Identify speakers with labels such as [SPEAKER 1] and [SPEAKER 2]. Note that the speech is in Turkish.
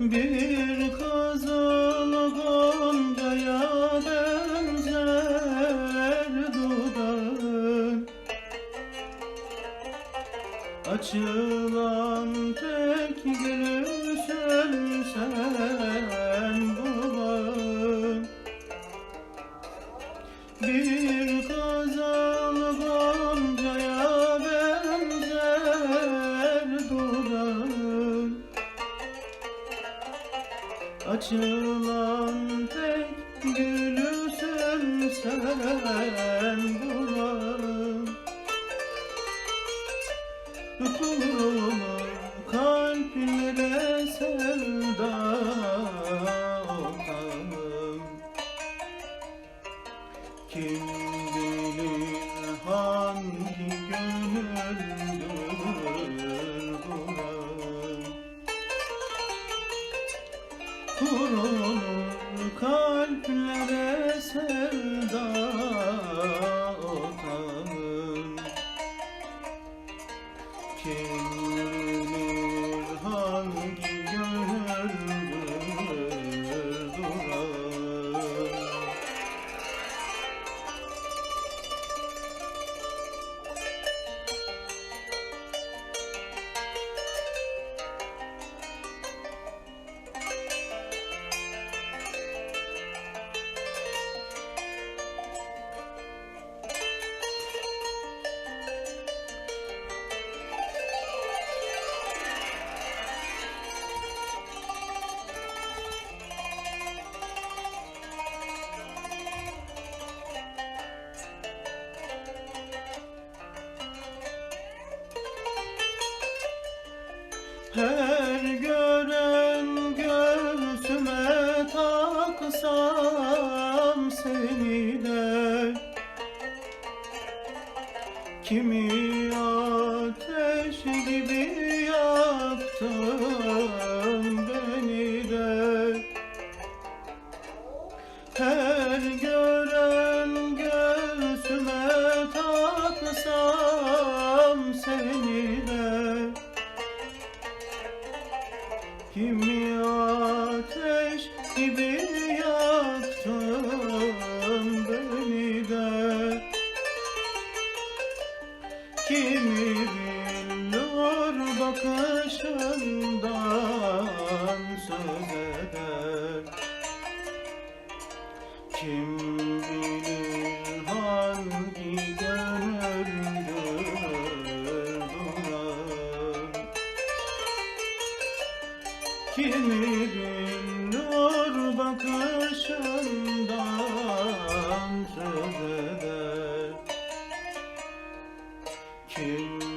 [SPEAKER 1] Bir kızıl goncaya benzer dudağın. Açılan tek gülsün sen Açılan tek gülsün sen bulağın Kurulur kalplere sevda otağım Kim Her gören göğsüme taksam seni de. Kimi ateş gibi yaktın beni de. Her gören göğsüme taksam seni Kimi ateş gibi yaktın beni de? Kimi bilir bakışından söz eder Kim Kimi gündür bakışından söz eder. Kim